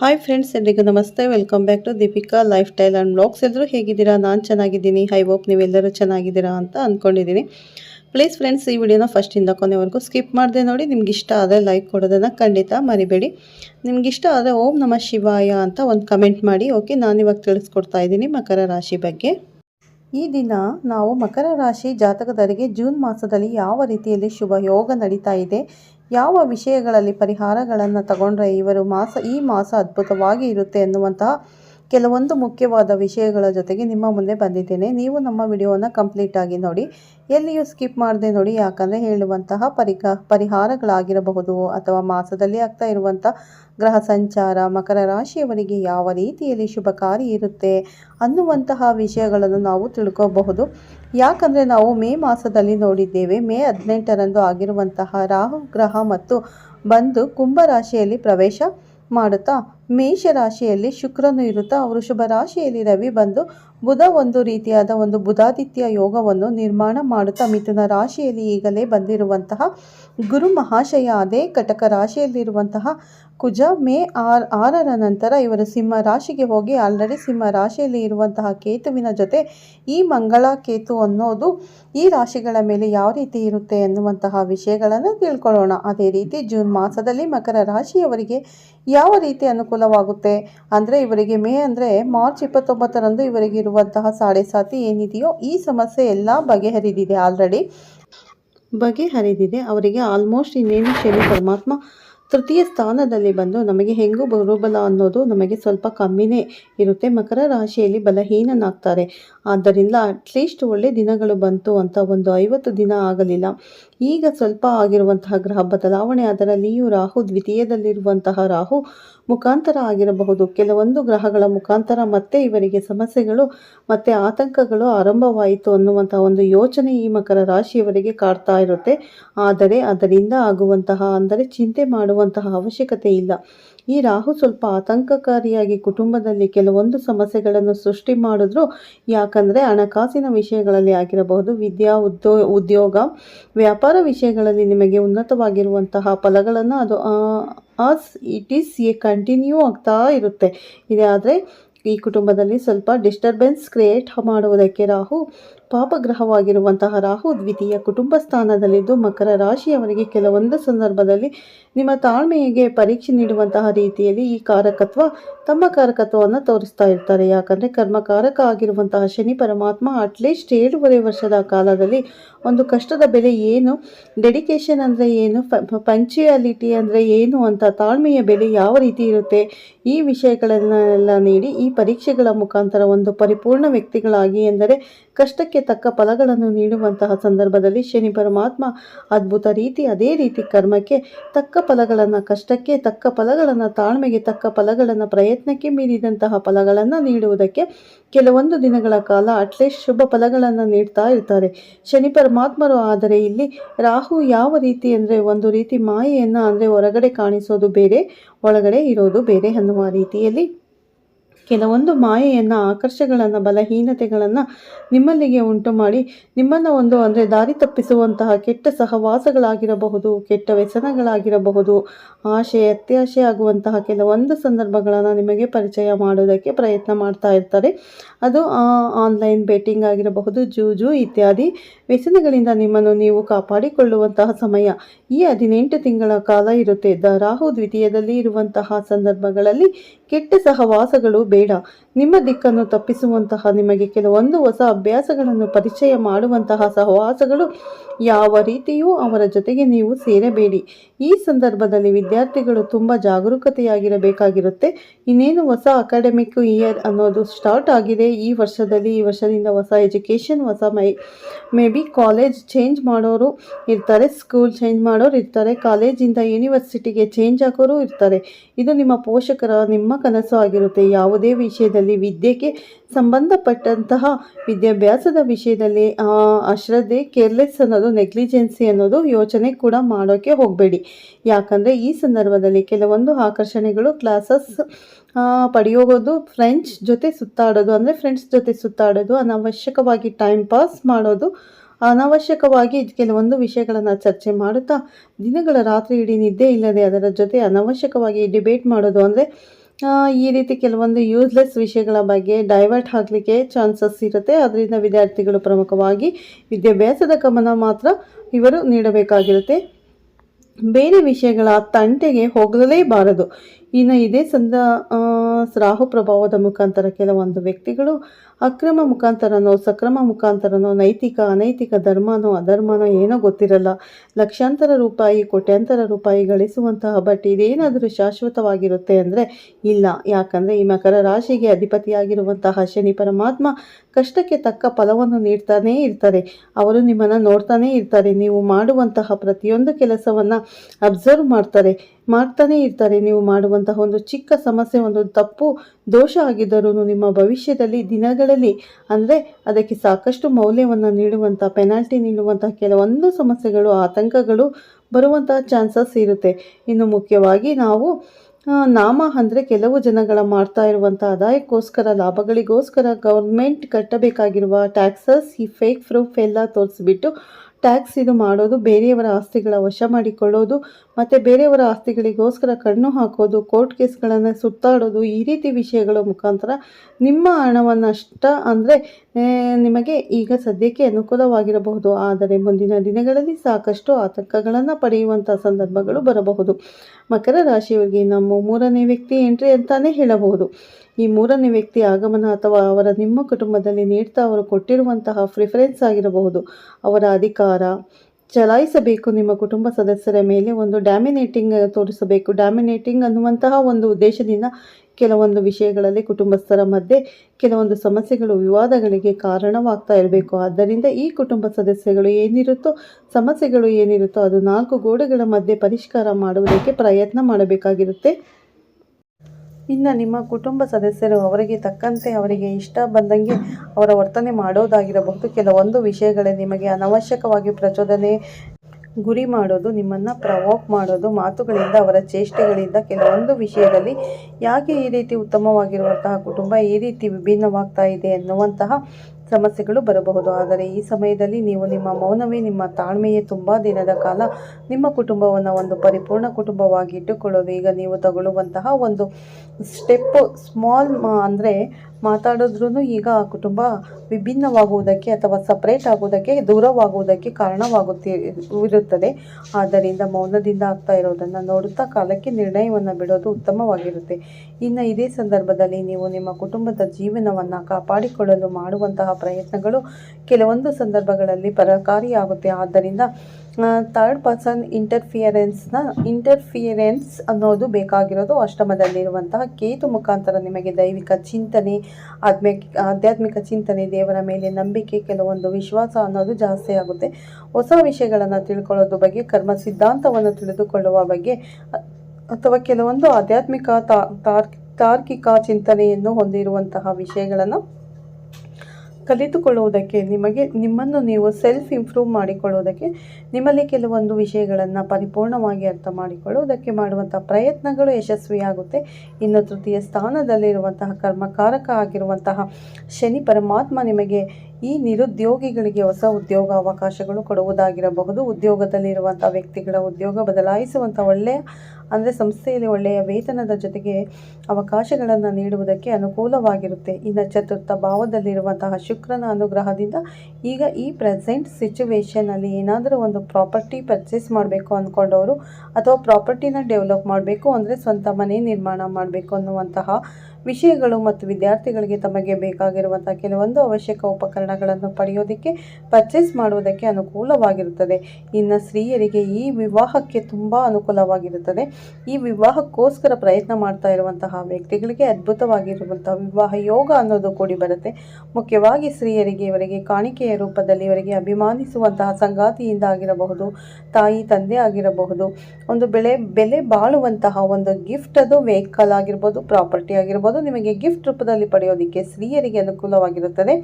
Hi friends ಎಲ್ರಿಗೂ ನಮಸ್ತೆ. Welcome back to Deepika lifestyle and blogs ಎಲ್ಲರೂ ಹೇಗಿದ್ದೀರಾ? ನಾನು ಚೆನ್ನಾಗಿದ್ದೀನಿ. ಹೈ ಹೋಪ್ ನೀವೆಲ್ಲರೂ ಚೆನ್ನಾಗಿದ್ದೀರಾ ಅಂತ ಅಂದ್ಕೊಂಡಿದ್ದೀನಿ ಪ್ಲೀಸ್ ಫ್ರೆಂಡ್ಸ್ ಈ ವಿಡಿಯೋನ ಫಸ್ಟಿಂದ ಕೊನೆವರೆಗೂ ಸ್ಕಿಪ್ ಮಾಡಿದೆ ನೋಡಿ. ನಿಮ್ಗೆ ಇಷ್ಟ ಆದರೆ ಲೈಕ್ ಕೊಡೋದನ್ನು ಖಂಡಿತ ಮರಿಬೇಡಿ. ನಿಮ್ಗೆ ಇಷ್ಟ ಆದರೆ ಓಂ ನಮ ಶಿವಾಯ ಅಂತ ಒಂದು ಕಮೆಂಟ್ ಮಾಡಿ. ಓಕೆ ನಾನು ಇವಾಗ ತಿಳಿಸ್ಕೊಡ್ತಾ ಇದ್ದೀನಿ ಮಕರ ರಾಶಿ ಬಗ್ಗೆ. ಈ ದಿನ ನಾವು ಮಕರ ರಾಶಿ ಜಾತಕದವರಿಗೆ ಜೂನ್ ಮಾಸದಲ್ಲಿ ಯಾವ ರೀತಿಯಲ್ಲಿ ಶುಭ ಯೋಗ ನಡೀತಾ ಇದೆ? ಯಾವ ವಿಷಯಗಳಲ್ಲಿ ಪರಿಹಾರಗಳನ್ನು ತಗೊಂಡ್ರೆ ಇವರು ಮಾಸ ಈ ಮಾಸ ಅದ್ಭುತವಾಗಿ ಇರುತ್ತೆ ಎನ್ನುವಂತಹ ಕೆಲವೊಂದು ಮುಖ್ಯವಾದ ವಿಷಯಗಳ ಜೊತೆಗೆ ನಿಮ್ಮ ಮುಂದೆ ಬಂದಿದ್ದೇನೆ. ನೀವು ನಮ್ಮ ವಿಡಿಯೋವನ್ನು ಕಂಪ್ಲೀಟಾಗಿ ನೋಡಿ. ಎಲ್ಲಿಯೂ ಸ್ಕಿಪ್ ಮಾಡದೆ ನೋಡಿ. ಯಾಕಂದರೆ ಹೇಳುವಂತಹ ಪರಿಕ, ಪರಿಹಾರಗಳಾಗಿರಬಹುದು ಅಥವಾ ಮಾಸದಲ್ಲಿ ಆಗ್ತಾ ಇರುವಂಥ ಗ್ರಹ ಸಂಚಾರ, ಮಕರ ರಾಶಿಯವರಿಗೆ ಯಾವ ರೀತಿಯಲ್ಲಿ ಶುಭಕಾರಿ ಇರುತ್ತೆ ಅನ್ನುವಂತಹ ವಿಷಯಗಳನ್ನು ನಾವು ತಿಳ್ಕೋಬಹುದು. ಯಾಕಂದರೆ ನಾವು ಮೇ ಮಾಸದಲ್ಲಿ ನೋಡಿದ್ದೇವೆ. ಮೇ ಹದಿನೆಂಟರಂದು ಆಗಿರುವಂತಹ ರಾಹು, ಗ್ರಹ ಮತ್ತು ಬಂದು ಕುಂಭ ರಾಶಿಯಲ್ಲಿ ಪ್ರವೇಶ ಮಾಡುತ್ತಾ ಮೇಷ ರಾಶಿಯಲ್ಲಿ ಶುಕ್ರನು ಇರುತ್ತಾ ವೃಷಭ ರಾಶಿಯಲ್ಲಿ ರವಿ ಬಂದು ಬುಧ ಒಂದು ರೀತಿಯಾದ ಒಂದು ಬುಧಾದಿತ್ಯ ಯೋಗವನ್ನು ನಿರ್ಮಾಣ ಮಾಡುತ್ತಾ, ಮಿಥುನ ರಾಶಿಯಲ್ಲಿ ಈಗಲೇ ಬಂದಿರುವಂತಹ ಗುರು ಮಹಾಶಯ, ಅದೇ ಕಟಕ ರಾಶಿಯಲ್ಲಿರುವಂತಹ ಕುಜ ಮೇ ಆರ್, ಆರರ ನಂತರ ಇವರು ಸಿಂಹ ರಾಶಿಗೆ ಹೋಗಿ ಆಲ್ರೆಡಿ ಸಿಂಹ ರಾಶಿಯಲ್ಲಿ ಇರುವಂತಹ ಕೇತುವಿನ ಜೊತೆ ಈ ಮಂಗಳ ಕೇತು ಅನ್ನೋದು ಈ ರಾಶಿಗಳ ಮೇಲೆ ಯಾವ ರೀತಿ ಇರುತ್ತೆ ಎನ್ನುವಂತಹ ವಿಷಯಗಳನ್ನು ತಿಳ್ಕೊಳ್ಳೋಣ. ಅದೇ ರೀತಿ ಜೂನ್ ಮಾಸದಲ್ಲಿ ಮಕರ ರಾಶಿಯವರಿಗೆ ಯಾವ ರೀತಿ ಅನುಕೂಲವಾಗುತ್ತೆ. ಅಂದರೆ ಇವರಿಗೆ ಮೇ ಅಂದರೆ ಮಾರ್ಚ್ ಇಪ್ಪತ್ತೊಂಬತ್ತರಂದು ಇವರಿಗೆ ಇರುವಂತಹ ಸಾಡೆ ಸಾತಿ ಏನಿದೆಯೋ ಈ ಸಮಸ್ಯೆ ಎಲ್ಲ ಬಗೆಹರಿದಿದೆ ಆಲ್ರೆಡಿ ಬಗೆಹರಿದಿದೆ. ಅವರಿಗೆ ಆಲ್ಮೋಸ್ಟ್ ಇನ್ನೇನು ಶನಿ ಪರಮಾತ್ಮ ತೃತೀಯ ಸ್ಥಾನದಲ್ಲಿ ಬಂದು ನಮಗೆ ಹೆಂಗೂ ಬರುಬಲ ಅನ್ನೋದು ನಮಗೆ ಸ್ವಲ್ಪ ಕಮ್ಮಿನೇ ಇರುತ್ತೆ. ಮಕರ ರಾಶಿಯಲ್ಲಿ ಬಲಹೀನನಾಗ್ತಾರೆ. ಆದ್ದರಿಂದ ಅಟ್ಲೀಸ್ಟ್ ಒಳ್ಳೆ ದಿನಗಳು ಬಂತು ಅಂತ ಒಂದು ಐವತ್ತು ದಿನ ಆಗಲಿಲ್ಲ. ಈಗ ಸ್ವಲ್ಪ ಆಗಿರುವಂತಹ ಗ್ರಹ ಬದಲಾವಣೆ ಅದರಲ್ಲಿಯೂ ರಾಹು ದ್ವಿತೀಯದಲ್ಲಿರುವಂತಹ ರಾಹು ಮುಖಾಂತರ ಆಗಿರಬಹುದು. ಕೆಲವೊಂದು ಗ್ರಹಗಳ ಮುಖಾಂತರ ಮತ್ತೆ ಇವರಿಗೆ ಸಮಸ್ಯೆಗಳು ಮತ್ತೆ ಆತಂಕಗಳು ಆರಂಭವಾಯಿತು ಅನ್ನುವಂತಹ ಒಂದು ಯೋಚನೆ ಈ ಮಕರ ರಾಶಿಯವರಿಗೆ ಕಾಡ್ತಾ ಇರುತ್ತೆ. ಆದರೆ ಅದರಿಂದ ಆಗುವಂತಹ ಅಂದರೆ ಚಿಂತೆ ಮಾಡುವಂತಹ ಅವಶ್ಯಕತೆ ಇಲ್ಲ. ಈ ರಾಹು ಸ್ವಲ್ಪ ಆತಂಕಕಾರಿಯಾಗಿ ಕುಟುಂಬದಲ್ಲಿ ಕೆಲವೊಂದು ಸಮಸ್ಯೆಗಳನ್ನು ಸೃಷ್ಟಿ ಮಾಡಿದ್ರು. ಯಾಕಂದರೆ ಹಣಕಾಸಿನ ವಿಷಯಗಳಲ್ಲಿ ಆಗಿರಬಹುದು, ವಿದ್ಯಾ ಉದ್ಯೋ, ಉದ್ಯೋಗ, ವ್ಯಾಪಾರ ವಿಷಯಗಳಲ್ಲಿ ನಿಮಗೆ ಉನ್ನತವಾಗಿರುವಂತಹ ಫಲಗಳನ್ನು ಅದು as it is a continue ಆಗ್ತಾ ಇರುತ್ತೆ. ಇದೇ ಈ ಕುಟುಂಬದಲ್ಲಿ ಸ್ವಲ್ಪ ಡಿಸ್ಟರ್ಬೆನ್ಸ್ ಕ್ರಿಯೇಟ್ ಮಾಡುವುದಕ್ಕೆ ರಾಹು ಪಾಪಗ್ರಹವಾಗಿರುವಂತಹ ರಾಹು ದ್ವಿತೀಯ ಕುಟುಂಬ ಸ್ಥಾನದಲ್ಲಿದ್ದು ಮಕರ ರಾಶಿಯವರಿಗೆ ಕೆಲವೊಂದು ಸಂದರ್ಭದಲ್ಲಿ ನಿಮ್ಮ ತಾಳ್ಮೆಗೆ ಪರೀಕ್ಷೆ ನೀಡುವಂತಹ ರೀತಿಯಲ್ಲಿ ಈ ಕಾರಕತ್ವ ತಮ್ಮ ಕಾರಕತ್ವವನ್ನು ತೋರಿಸ್ತಾ ಇರ್ತಾರೆ. ಯಾಕಂದರೆ ಕರ್ಮಕಾರಕ ಆಗಿರುವಂತಹ ಶನಿ ಪರಮಾತ್ಮ ಅಟ್ಲೀಸ್ಟ್ ಏಳುವರೆ ವರ್ಷದ ಕಾಲದಲ್ಲಿ ಒಂದು ಕಷ್ಟದ ಬೆಲೆ ಏನು ಡೆಡಿಕೇಶನ್ ಅಂದರೆ ಏನು ಪಂಚುಯಾಲಿಟಿ ಅಂದರೆ ಏನು ಅಂತ, ತಾಳ್ಮೆಯ ಬೆಲೆ ಯಾವ ರೀತಿ ಇರುತ್ತೆ, ಈ ವಿಷಯಗಳನ್ನೆಲ್ಲ ನೀಡಿ ಈ ಪರೀಕ್ಷೆಗಳ ಮುಖಾಂತರ ಒಂದು ಪರಿಪೂರ್ಣ ವ್ಯಕ್ತಿಗಳಾಗಿ ಎಂದರೆ ಕಷ್ಟಕ್ಕೆ ತಕ್ಕ ಫಲಗಳನ್ನು ನೀಡುವಂತಹ ಸಂದರ್ಭದಲ್ಲಿ ಶನಿ ಪರಮಾತ್ಮ ಅದ್ಭುತ ರೀತಿ, ಅದೇ ರೀತಿ ಕರ್ಮಕ್ಕೆ ತಕ್ಕ ಫಲಗಳನ್ನು, ಕಷ್ಟಕ್ಕೆ ತಕ್ಕ ಫಲಗಳನ್ನು, ತಾಳ್ಮೆಗೆ ತಕ್ಕ ಫಲಗಳನ್ನು, ಪ್ರಯತ್ನಕ್ಕೆ ಮೀರಿದಂತಹ ಫಲಗಳನ್ನು ನೀಡುವುದಕ್ಕೆ ಕೆಲವೊಂದು ದಿನಗಳ ಕಾಲ ಅಟ್ಲೀಸ್ಟ್ ಶುಭ ಫಲಗಳನ್ನು ನೀಡ್ತಾ ಇರ್ತಾರೆ. ಶನಿ ಪರಮಾತ್ಮರು ಆದರೆ ಇಲ್ಲಿ ರಾಹು ಯಾವ ರೀತಿ ಅಂದರೆ ಒಂದು ರೀತಿ ಮಾಯೆಯನ್ನು ಅಂದರೆ ಹೊರಗಡೆ ಕಾಣಿಸೋದು ಬೇರೆ, ಒಳಗಡೆ ಇರೋದು ಬೇರೆ ಅನ್ನುವ ರೀತಿಯಲ್ಲಿ ಕೆಲವೊಂದು ಮಾಯೆಯನ್ನು, ಆಕರ್ಷಗಳನ್ನು, ಬಲಹೀನತೆಗಳನ್ನು ನಿಮ್ಮಲ್ಲಿಗೆ ಉಂಟು ಮಾಡಿ, ನಿಮ್ಮನ್ನು ಒಂದು ಅಂದರೆ ದಾರಿ ತಪ್ಪಿಸುವಂತಹ ಕೆಟ್ಟ ಸಹವಾಸಗಳಾಗಿರಬಹುದು, ಕೆಟ್ಟ ವ್ಯಸನಗಳಾಗಿರಬಹುದು, ಆಶೆ, ಅತ್ಯಾಶೆ ಆಗುವಂತಹ ಕೆಲವೊಂದು ಸಂದರ್ಭಗಳನ್ನು ನಿಮಗೆ ಪರಿಚಯ ಮಾಡೋದಕ್ಕೆ ಪ್ರಯತ್ನ ಮಾಡ್ತಾ ಇರ್ತಾರೆ. ಅದು ಆನ್ಲೈನ್ ಬೇಟಿಂಗ್ ಆಗಿರಬಹುದು, ಜೂಜು ಇತ್ಯಾದಿ. ವ್ಯಸನಗಳಿಂದ ನಿಮ್ಮನ್ನು ನೀವು ಕಾಪಾಡಿಕೊಳ್ಳುವಂತಹ ಸಮಯ ಈ ಹದಿನೆಂಟು ತಿಂಗಳ ಕಾಲ ಇರುತ್ತೆ. ದ ರಾಹು ದ್ವಿತೀಯದಲ್ಲಿ ಇರುವಂತಹ ಸಂದರ್ಭಗಳಲ್ಲಿ ಕೆಟ್ಟ ಸಹವಾಸಗಳು ಬೇಡ. ನಿಮ್ಮ ದಿಕ್ಕನ್ನು ತಪ್ಪಿಸುವಂತಹ, ನಿಮಗೆ ಕೆಲವೊಂದು ಹೊಸ ಅಭ್ಯಾಸಗಳನ್ನು ಪರಿಚಯ ಮಾಡುವಂತಹ ಸಹವಾಸಗಳು ಯಾವ ರೀತಿಯೂ ಅವರ ಜೊತೆಗೆ ನೀವು ಸೇರಬೇಡಿ. ಈ ಸಂದರ್ಭದಲ್ಲಿ ವಿದ್ಯಾರ್ಥಿಗಳು ತುಂಬ ಜಾಗರೂಕತೆಯಾಗಿರಬೇಕಾಗಿರುತ್ತೆ. ಇನ್ನೇನು ಹೊಸ ಅಕಾಡೆಮಿಕ್ ಇಯರ್ ಅನ್ನೋದು ಸ್ಟಾರ್ಟ್ ಆಗಿದೆ. ಈ ವರ್ಷದಲ್ಲಿ, ಈ ವರ್ಷದಿಂದ ಹೊಸ ಎಜುಕೇಷನ್ ಹೊಸ ಮೈ ಮೇ ಬಿ ಕಾಲೇಜ್ ಚೇಂಜ್ ಮಾಡೋರು ಇರ್ತಾರೆ ಸ್ಕೂಲ್ ಚೇಂಜ್ ಮಾಡೋರು ಇರ್ತಾರೆ ಕಾಲೇಜಿಂದ ಯೂನಿವರ್ಸಿಟಿಗೆ ಚೇಂಜ್ ಆಗೋರು ಇರ್ತಾರೆ. ಇದು ನಿಮ್ಮ ಪೋಷಕರ, ನಿಮ್ಮ ಕನಸು ಆಗಿರುತ್ತೆ ಯಾವುದೇ ವಿಷಯದಲ್ಲಿ ವಿದ್ಯೆಗೆ ಸಂಬಂಧಪಟ್ಟಂತಹ ವಿದ್ಯಾಭ್ಯಾಸದ ವಿಷಯದಲ್ಲಿ ಅಶ್ರದ್ಧೆ ಕೇರ್ಲೆಸ್ ಅನ್ನೋದು ನೆಗ್ಲಿಜೆನ್ಸಿ ಅನ್ನೋದು ಯೋಚನೆ ಕೂಡ ಮಾಡೋಕ್ಕೆ ಹೋಗಬೇಡಿ. ಯಾಕಂದರೆ ಈ ಸಂದರ್ಭದಲ್ಲಿ ಕೆಲವೊಂದು ಆಕರ್ಷಣೆಗಳು ಕ್ಲಾಸಸ್ ಪಡೆಯೋದು ಫ್ರೆಂಡ್ಸ್ ಜೊತೆ ಸುತ್ತಾಡೋದು, ಅಂದರೆ ಫ್ರೆಂಡ್ಸ್ ಜೊತೆ ಸುತ್ತಾಡೋದು, ಅನಾವಶ್ಯಕವಾಗಿ ಟೈಮ್ ಪಾಸ್ ಮಾಡೋದು, ಅನಾವಶ್ಯಕವಾಗಿ ಕೆಲವೊಂದು ವಿಷಯಗಳನ್ನು ಚರ್ಚೆ ಮಾಡುತ್ತಾ, ದಿನಗಳ ರಾತ್ರಿ ಇಡೀ ನಿದ್ದೆ ಇಲ್ಲದೆ ಅದರ ಜೊತೆ ಅನಾವಶ್ಯಕವಾಗಿ ಡಿಬೇಟ್ ಮಾಡೋದು, ಅಂದರೆ ಈ ರೀತಿ ಕೆಲವೊಂದು ಯೂಸ್ಲೆಸ್ ವಿಷಯಗಳ ಬಗ್ಗೆ ಡೈವರ್ಟ್ ಆಗಲಿಕ್ಕೆ ಚಾನ್ಸಸ್ ಇರುತ್ತೆ. ಅದರಿಂದ ವಿದ್ಯಾರ್ಥಿಗಳು ಪ್ರಮುಖವಾಗಿ ವಿದ್ಯಾಭ್ಯಾಸದ ಗಮನ ಮಾತ್ರ ಇವರು ನೀಡಬೇಕಾಗಿರುತ್ತೆ. ಬೇರೆ ವಿಷಯಗಳ ತಂಟೆಗೆ ಹೋಗಲೇಬಾರದು ಇನ್ನು ಇದೇ ಸಂದ ರಾಹು ಪ್ರಭಾವದ ಮುಖಾಂತರ ಕೆಲವೊಂದು ವ್ಯಕ್ತಿಗಳು ಅಕ್ರಮ ಮುಖಾಂತರನೋ, ಸಕ್ರಮ ಮುಖಾಂತರನೋ, ನೈತಿಕ, ಅನೈತಿಕ ಧರ್ಮನೋ, ಅಧರ್ಮನೋ ಏನೋ ಗೊತ್ತಿರಲ್ಲ. ಲಕ್ಷಾಂತರ ರೂಪಾಯಿ, ಕೋಟ್ಯಾಂತರ ರೂಪಾಯಿ ಗಳಿಸುವಂತಹ ಬಟ್ ಇದೇನಾದರೂ ಶಾಶ್ವತವಾಗಿರುತ್ತೆ ಅಂದರೆ ಇಲ್ಲ. ಯಾಕಂದರೆ ಈ ಮಕರ ರಾಶಿಗೆ ಅಧಿಪತಿಯಾಗಿರುವಂತಹ ಶನಿ ಪರಮಾತ್ಮ ಕಷ್ಟಕ್ಕೆ ತಕ್ಕ ಫಲವನ್ನು ನೀಡ್ತಾನೇ ಇರ್ತಾರೆ. ಅವರು ನಿಮ್ಮನ್ನು ನೋಡ್ತಾನೇ ಇರ್ತಾರೆ. ನೀವು ಮಾಡುವಂತಹ ಪ್ರತಿಯೊಂದು ಕೆಲಸವನ್ನು ಅಬ್ಸರ್ವ್ ಮಾಡ್ತಾರೆ. ಮಾಡ್ತಾನೇ ಇರ್ತಾರೆ. ನೀವು ಮಾಡುವಂತಹ ಒಂದು ಚಿಕ್ಕ ಸಮಸ್ಯೆ, ಒಂದು ತಪ್ಪು ದೋಷ ಆಗಿದ್ದರೂ ನಿಮ್ಮ ಭವಿಷ್ಯದಲ್ಲಿ, ದಿನಗಳಲ್ಲಿ ಅಂದರೆ ಅದಕ್ಕೆ ಸಾಕಷ್ಟು ಮೌಲ್ಯವನ್ನು ನೀಡುವಂಥ ಪೆನಾಲ್ಟಿ ನೀಡುವಂತಹ ಕೆಲವೊಂದು ಸಮಸ್ಯೆಗಳು, ಆತಂಕಗಳು ಬರುವಂತಹ ಚಾನ್ಸಸ್ ಇರುತ್ತೆ. ಇನ್ನು ಮುಖ್ಯವಾಗಿ ನಾವು ನಾಮ ಅಂದರೆ ಕೆಲವು ಜನಗಳ ಮಾಡ್ತಾ ಇರುವಂಥ ಆದಾಯಕ್ಕೋಸ್ಕರ, ಲಾಭಗಳಿಗೋಸ್ಕರ ಗೌರ್ಮೆಂಟ್ ಕಟ್ಟಬೇಕಾಗಿರುವ ಟ್ಯಾಕ್ಸಸ್ ಈ ಫೇಕ್ ಪ್ರೂಫ್ ಎಲ್ಲ ತೋರಿಸ್ಬಿಟ್ಟು ಟ್ಯಾಕ್ಸ್ ಇದು ಮಾಡೋದು, ಬೇರೆಯವರ ಆಸ್ತಿಗಳ ವಶ ಮಾಡಿಕೊಳ್ಳೋದು, ಮತ್ತು ಬೇರೆಯವರ ಆಸ್ತಿಗಳಿಗೋಸ್ಕರ ಕಣ್ಣು ಹಾಕೋದು ಕೋರ್ಟ್ ಕೇಸ್ಗಳನ್ನು ಸುತ್ತಾಡೋದು, ಈ ರೀತಿ ವಿಷಯಗಳ ಮುಖಾಂತರ ನಿಮ್ಮ ಹಣವನ್ನು ಅಷ್ಟ ಅಂದರೆ ನಿಮಗೆ ಈಗ ಸದ್ಯಕ್ಕೆ ಅನುಕೂಲವಾಗಿರಬಹುದು. ಆದರೆ ಮುಂದಿನ ದಿನಗಳಲ್ಲಿ ಸಾಕಷ್ಟು ಆತಂಕಗಳನ್ನು ಪಡೆಯುವಂಥ ಸಂದರ್ಭಗಳು ಬರಬಹುದು. ಮಕರ ರಾಶಿಯವರಿಗೆ ನಮ್ಮ ಮೂರನೇ ವ್ಯಕ್ತಿ ಎಂಟ್ರಿ ಅಂತಲೇ ಹೇಳಬಹುದು. ಈ ಮೂರನೇ ವ್ಯಕ್ತಿ ಆಗಮನ ಅಥವಾ ಅವರ ನಿಮ್ಮ ಕುಟುಂಬದಲ್ಲಿ ನೀಡ್ತಾ ಅವರು ಕೊಟ್ಟಿರುವಂತಹ ಪ್ರಿಫರೆನ್ಸ್ ಆಗಿರಬಹುದು. ಅವರ ಅಧಿಕಾರ ಚಲಾಯಿಸಬೇಕು. ನಿಮ್ಮ ಕುಟುಂಬ ಸದಸ್ಯರ ಮೇಲೆ ಒಂದು ಡ್ಯಾಮಿನೇಟಿಂಗ್ ತೋರಿಸಬೇಕು. ಡ್ಯಾಮಿನೇಟಿಂಗ್ ಅನ್ನುವಂತಹ ಒಂದು ಉದ್ದೇಶದಿಂದ ಕೆಲವೊಂದು ವಿಷಯಗಳಲ್ಲಿ ಕುಟುಂಬಸ್ಥರ ಮಧ್ಯೆ ಕೆಲವೊಂದು ಸಮಸ್ಯೆಗಳು, ವಿವಾದಗಳಿಗೆ ಕಾರಣವಾಗ್ತಾ ಇರಬೇಕು. ಆದ್ದರಿಂದ ಈ ಕುಟುಂಬ ಸದಸ್ಯಗಳು ಏನಿರುತ್ತೋ, ಸಮಸ್ಯೆಗಳು ಏನಿರುತ್ತೋ ಅದು ನಾಲ್ಕು ಗೋಡೆಗಳ ಮಧ್ಯೆ ಪರಿಷ್ಕಾರ ಮಾಡುವುದಕ್ಕೆ ಪ್ರಯತ್ನ ಮಾಡಬೇಕಾಗಿರುತ್ತೆ. ಇನ್ನು ನಿಮ್ಮ ಕುಟುಂಬ ಸದಸ್ಯರು ಅವರಿಗೆ ತಕ್ಕಂತೆ ಅವರಿಗೆ ಇಷ್ಟ ಬಂದಂಗೆ ಅವರ ವರ್ತನೆ ಮಾಡೋದಾಗಿರಬಹುದು. ಕೆಲವೊಂದು ವಿಷಯಗಳೇ ನಿಮಗೆ ಅನವಶ್ಯಕವಾಗಿ ಪ್ರಚೋದನೆ ಗುರಿ ಮಾಡೋದು, ನಿಮ್ಮನ್ನು ಪ್ರವೋಕ್ ಮಾಡೋದು, ಮಾತುಗಳಿಂದ ಅವರ ಚೇಷ್ಟೆಗಳಿಂದ ಕೆಲವೊಂದು ವಿಷಯದಲ್ಲಿ ಯಾಕೆ ಈ ರೀತಿ ಉತ್ತಮವಾಗಿರುವಂತಹ ಕುಟುಂಬ, ಈ ರೀತಿ ವಿಭಿನ್ನವಾಗ್ತಾ ಇದೆ ಅನ್ನುವಂತಹ ಸಮಸ್ಯೆಗಳು ಬರಬಹುದು. ಆದರೆ ಈ ಸಮಯದಲ್ಲಿ ನೀವು ನಿಮ್ಮ ಮೌನವೇ ನಿಮ್ಮ ತಾಳ್ಮೆಯೇ ತುಂಬ ದಿನದ ಕಾಲ ನಿಮ್ಮ ಕುಟುಂಬವನ್ನು ಒಂದು ಪರಿಪೂರ್ಣ ಕುಟುಂಬವಾಗಿ ಇಟ್ಟುಕೊಳ್ಳೋದು. ಈಗ ನೀವು ತಗೊಳ್ಳುವಂತಹ ಒಂದು ಸ್ಟೆಪ್ಪು ಸ್ಮಾಲ್ ಅಂದರೆ ಮಾತಾಡಿದ್ರೂ ಈಗ ಆ ಕುಟುಂಬ ವಿಭಿನ್ನವಾಗುವುದಕ್ಕೆ ಅಥವಾ ಸಪ್ರೇಟ್ ಆಗುವುದಕ್ಕೆ ದೂರವಾಗುವುದಕ್ಕೆ ಕಾರಣವಾಗುತ್ತಿರುತ್ತದೆ ಆದ್ದರಿಂದ ಮೌನದಿಂದ ಆಗ್ತಾ ಇರೋದನ್ನು ನೋಡುತ್ತಾ ಕಾಲಕ್ಕೆ ನಿರ್ಣಯವನ್ನು ಬಿಡೋದು ಉತ್ತಮವಾಗಿರುತ್ತೆ. ಇನ್ನು ಇದೇ ಸಂದರ್ಭದಲ್ಲಿ ನೀವು ನಿಮ್ಮ ಕುಟುಂಬದ ಜೀವನವನ್ನು ಕಾಪಾಡಿಕೊಳ್ಳಲು ಮಾಡುವಂತಹ ಪ್ರಯತ್ನಗಳು ಕೆಲವೊಂದು ಸಂದರ್ಭಗಳಲ್ಲಿ ಪರಕಾರಿಯಾಗುತ್ತೆ. ಆದ್ದರಿಂದ ಥರ್ಡ್ ಪರ್ಸನ್ ಇಂಟರ್ಫಿಯರೆನ್ಸ್ನ ಇಂಟರ್ಫಿಯರೆನ್ಸ್ ಅನ್ನೋದು ಬೇಕಾಗಿರೋದು ಅಷ್ಟಮದಲ್ಲಿರುವಂತಹ ಕೇತು ಮುಖಾಂತರ ನಿಮಗೆ ದೈವಿಕ ಚಿಂತನೆ ಆಧ್ಯಾತ್ಮಿಕ ಆಧ್ಯಾತ್ಮಿಕ ಚಿಂತನೆ, ದೇವರ ಮೇಲೆ ನಂಬಿಕೆ, ಕೆಲವೊಂದು ವಿಶ್ವಾಸ ಅನ್ನೋದು ಜಾಸ್ತಿ ಆಗುತ್ತೆ. ಹೊಸ ವಿಷಯಗಳನ್ನು ತಿಳ್ಕೊಳ್ಳೋದ್ರ ಬಗ್ಗೆ, ಕರ್ಮ ಸಿದ್ಧಾಂತವನ್ನು ತಿಳಿದುಕೊಳ್ಳುವ ಬಗ್ಗೆ, ಅಥವಾ ಕೆಲವೊಂದು ಆಧ್ಯಾತ್ಮಿಕ ತಾರ್ಕಿಕ ಚಿಂತನೆಯನ್ನು ಹೊಂದಿರುವಂತಹ ವಿಷಯಗಳನ್ನು ಕಲಿತುಕೊಳ್ಳುವುದಕ್ಕೆ ನಿಮಗೆ, ನಿಮ್ಮನ್ನು ನೀವು ಸೆಲ್ಫ್ ಇಂಪ್ರೂವ್ ಮಾಡಿಕೊಳ್ಳುವುದಕ್ಕೆ ನಿಮ್ಮಲ್ಲಿ ಕೆಲವೊಂದು ವಿಷಯಗಳನ್ನು ಪರಿಪೂರ್ಣವಾಗಿ ಅರ್ಥ ಮಾಡಿಕೊಳ್ಳುವುದಕ್ಕೆ ಮಾಡುವಂಥ ಪ್ರಯತ್ನಗಳು ಯಶಸ್ವಿಯಾಗುತ್ತೆ. ಇನ್ನು ತೃತೀಯ ಸ್ಥಾನದಲ್ಲಿರುವಂತಹ ಕರ್ಮಕಾರಕ ಆಗಿರುವಂತಹ ಶನಿ ಪರಮಾತ್ಮ ನಿಮಗೆ ಈ ನಿರುದ್ಯೋಗಿಗಳಿಗೆ ಹೊಸ ಉದ್ಯೋಗ ಅವಕಾಶಗಳು ಕೊಡುವುದಾಗಿರಬಹುದು. ಉದ್ಯೋಗದಲ್ಲಿರುವಂಥ ವ್ಯಕ್ತಿಗಳ ಉದ್ಯೋಗ ಬದಲಾಯಿಸುವಂಥ ಒಳ್ಳೆಯ, ಅಂದರೆ ಸಂಸ್ಥೆಯಲ್ಲಿ ಒಳ್ಳೆಯ ವೇತನದ ಜೊತೆಗೆ ಅವಕಾಶಗಳನ್ನು ನೀಡುವುದಕ್ಕೆ ಅನುಕೂಲವಾಗಿರುತ್ತೆ. ಇನ್ನು ಚತುರ್ಥ ಭಾವದಲ್ಲಿರುವಂತಹ ಶುಕ್ರನ ಅನುಗ್ರಹದಿಂದ ಈಗ ಈ ಪ್ರೆಸೆಂಟ್ ಸಿಚುವೇಶನಲ್ಲಿ ಏನಾದರೂ ಒಂದು ಪ್ರಾಪರ್ಟಿ ಪರ್ಚೇಸ್ ಮಾಡಬೇಕು ಅಂದ್ಕೊಂಡವರು ಅಥವಾ ಪ್ರಾಪರ್ಟಿನ ಡೆವಲಪ್ ಮಾಡಬೇಕು ಅಂದರೆ ಸ್ವಂತ ಮನೆ ನಿರ್ಮಾಣ ಮಾಡಬೇಕು ಅನ್ನುವಂತಹ ವಿಷಯಗಳು ಮತ್ತು ವಿದ್ಯಾರ್ಥಿಗಳಿಗೆ ತಮಗೆ ಬೇಕಾಗಿರುವಂಥ ಕೆಲವೊಂದು ಅವಶ್ಯಕ ಉಪಕರಣಗಳನ್ನು ಪಡೆಯೋದಕ್ಕೆ ಪರ್ಚೇಸ್ ಮಾಡುವುದಕ್ಕೆ ಅನುಕೂಲವಾಗಿರುತ್ತದೆ. ಇನ್ನು ಸ್ತ್ರೀಯರಿಗೆ ಈ ವಿವಾಹಕ್ಕೆ ತುಂಬ ಅನುಕೂಲವಾಗಿರುತ್ತದೆ. ಈ ವಿವಾಹಕ್ಕೋಸ್ಕರ ಪ್ರಯತ್ನ ಮಾಡ್ತಾ ಇರುವಂತಹ ವ್ಯಕ್ತಿಗಳಿಗೆ ಅದ್ಭುತವಾಗಿರುವಂತಹ ವಿವಾಹ ಯೋಗ ಅನ್ನೋದು ಕೂಡಿ ಬರುತ್ತೆ. ಮುಖ್ಯವಾಗಿ ಸ್ತ್ರೀಯರಿಗೆ ಇವರಿಗೆ ಕಾಣಿಕೆಯ ರೂಪದಲ್ಲಿ ಇವರಿಗೆ ಅಭಿಮಾನಿಸುವಂತಹ ಸಂಗಾತಿಯಿಂದ ಆಗಿರಬಹುದು, ತಾಯಿ ತಂದೆ ಆಗಿರಬಹುದು, ಒಂದು ಬೆಳೆ, ಬೆಲೆ ಬಾಳುವಂತಹ ಒಂದು ಗಿಫ್ಟ್ ಅದು ವೆಹಿಕಲ್ ಆಗಿರ್ಬೋದು ಪ್ರಾಪರ್ಟಿ ಆಗಿರ್ಬೋದು ನಿಮಗೆ ಗಿಫ್ಟ್ ರೂಪದಲ್ಲಿ ಪಡೆಯೋದಕ್ಕೆ ಸ್ತ್ರೀಯರಿಗೆ ಅನುಕೂಲವಾಗಿರುತ್ತದೆ.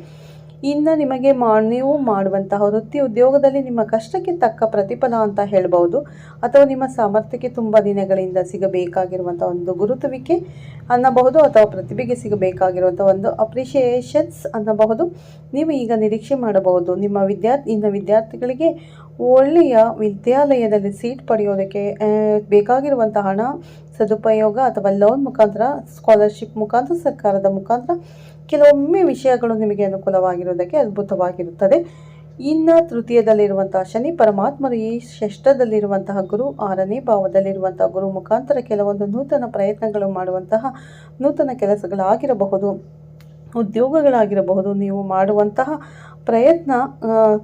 ಇನ್ನು ನಿಮಗೆ ಮಾ, ನೀವು ಮಾಡುವಂತಹ ವೃತ್ತಿ ಉದ್ಯೋಗದಲ್ಲಿ ನಿಮ್ಮ ಕಷ್ಟಕ್ಕೆ ತಕ್ಕ ಪ್ರತಿಫಲ ಅಂತ ಹೇಳ್ಬೋದು ಅಥವಾ ನಿಮ್ಮ ಸಾಮರ್ಥ್ಯಕ್ಕೆ ತುಂಬ ದಿನಗಳಿಂದ ಸಿಗಬೇಕಾಗಿರುವಂಥ ಒಂದು ಗುರುತುವಿಕೆ ಅನ್ನಬಹುದು ಅಥವಾ ಪ್ರತಿಭೆಗೆ ಸಿಗಬೇಕಾಗಿರುವಂಥ ಒಂದು ಅಪ್ರಿಷಿಯೇಷನ್ಸ್ ಅನ್ನಬಹುದು. ನೀವು ಈಗ ನಿರೀಕ್ಷೆ ಮಾಡಬಹುದು. ನಿಮ್ಮ ವಿದ್ಯಾರ್ಥಿ ಇನ್ನು ವಿದ್ಯಾರ್ಥಿಗಳಿಗೆ ಒಳ್ಳೆಯ ವಿದ್ಯಾಲಯದಲ್ಲಿ ಸೀಟ್ ಪಡೆಯೋದಕ್ಕೆ ಬೇಕಾಗಿರುವಂಥ ಹಣ ಸದುಪಯೋಗ ಅಥವಾ ಲೋನ್ ಮುಖಾಂತರ ಸ್ಕಾಲರ್ಶಿಪ್ ಮುಖಾಂತರ, ಸರ್ಕಾರದ ಮುಖಾಂತರ ಕೆಲವೊಮ್ಮೆ ವಿಷಯಗಳು ನಿಮಗೆ ಅನುಕೂಲವಾಗಿರುವುದಕ್ಕೆ ಅದ್ಭುತವಾಗಿರುತ್ತದೆ. ಇನ್ನು ತೃತೀಯದಲ್ಲಿರುವಂತಹ ಶನಿ ಪರಮಾತ್ಮರು ಈ ಷಷ್ಠದಲ್ಲಿರುವಂತಹ ಗುರು, ಆರನೇ ಭಾವದಲ್ಲಿರುವಂತಹ ಗುರು ಮುಖಾಂತರ ಕೆಲವೊಂದು ನೂತನ ಪ್ರಯತ್ನಗಳು ಮಾಡುವಂತಹ ನೂತನ ಕೆಲಸಗಳಾಗಿರಬಹುದು, ಉದ್ಯೋಗಗಳಾಗಿರಬಹುದು, ನೀವು ಮಾಡುವಂತಹ ಪ್ರಯತ್ನ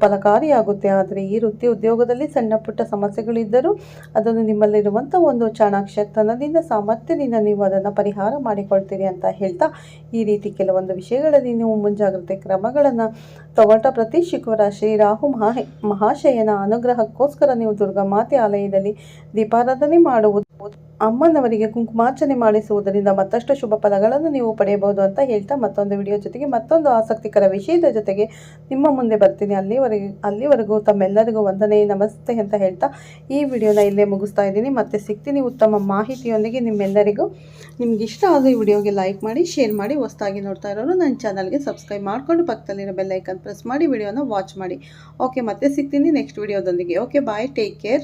ಫಲಕಾರಿಯಾಗುತ್ತೆ. ಆದರೆ ಈ ವೃತ್ತಿ ಉದ್ಯೋಗದಲ್ಲಿ ಸಣ್ಣ ಪುಟ್ಟ ಸಮಸ್ಯೆಗಳಿದ್ದರೂ ಅದನ್ನು ನಿಮ್ಮಲ್ಲಿರುವಂಥ ಒಂದು ಚಾಣಾಕ್ಷತನದಿಂದ ಸಾಮರ್ಥ್ಯದಿಂದ ನೀವು ಅದನ್ನು ಪರಿಹಾರ ಮಾಡಿಕೊಳ್ತೀರಿ ಅಂತ ಹೇಳ್ತಾ ಈ ರೀತಿ ಕೆಲವೊಂದು ವಿಷಯಗಳಲ್ಲಿ ನೀವು ಮುಂಜಾಗ್ರತೆ ಕ್ರಮಗಳನ್ನು ತಗೊಂಡ ಪ್ರತಿ ಶುಕ್ರವಾರ ಶ್ರೀ ರಾಹು ಮಹಾ ಮಹಾಶಯನ ಅನುಗ್ರಹಕ್ಕೋಸ್ಕರ ನೀವು ದುರ್ಗಾಮಾತೆ ಆಲಯದಲ್ಲಿ ದೀಪಾರಾಧನೆ ಮಾಡುವುದು. ಅಮ್ಮನವರಿಗೆ ಕುಂಕುಮಾರ್ಚನೆ ಮಾಡಿಸುವುದರಿಂದ ಮತ್ತಷ್ಟು ಶುಭ ಫಲಗಳನ್ನು ನೀವು ಪಡೆಯಬಹುದು ಅಂತ ಹೇಳ್ತಾ ಮತ್ತೊಂದು ವಿಡಿಯೋ ಜೊತೆಗೆ ಮತ್ತೊಂದು ಆಸಕ್ತಿಕರ ವಿಷಯದ ಜೊತೆಗೆ ನಿಮ್ಮ ಮುಂದೆ ಬರ್ತೀನಿ. ಅಲ್ಲಿವರೆಗೆ ಅಲ್ಲಿವರೆಗೂ ತಮ್ಮೆಲ್ಲರಿಗೂ ವಂದನೆ, ನಮಸ್ತೆ ಅಂತ ಹೇಳ್ತಾ ಈ ವಿಡಿಯೋನ ಇಲ್ಲೇ ಮುಗಿಸ್ತಾ ಇದ್ದೀನಿ. ಮತ್ತೆ ಸಿಗ್ತೀನಿ ಉತ್ತಮ ಮಾಹಿತಿಯೊಂದಿಗೆ ನಿಮ್ಮೆಲ್ಲರಿಗೂ. ನಿಮ್ಗೆ ಇಷ್ಟ ಆದ ಈ ವಿಡಿಯೋಗೆ ಲೈಕ್ ಮಾಡಿ, ಶೇರ್ ಮಾಡಿ, ಹೊಸದಾಗಿ ನೋಡ್ತಾ ಇರೋರು ನನ್ನ ಚಾನಲ್ಗೆ ಸಬ್ಸ್ಕ್ರೈಬ್ ಮಾಡಿಕೊಂಡು ಪಕ್ಕದಲ್ಲಿರೋ ಬೆಲ್ಲೈಕನ್ ಪ್ರೆಸ್ ಮಾಡಿ, ವಿಡಿಯೋನ ವಾಚ್ ಮಾಡಿ. ಓಕೆ, ಮತ್ತೆ ಸಿಗ್ತೀನಿ next ವಿಡಿಯೋದೊಂದಿಗೆ. Okay, bye, take care.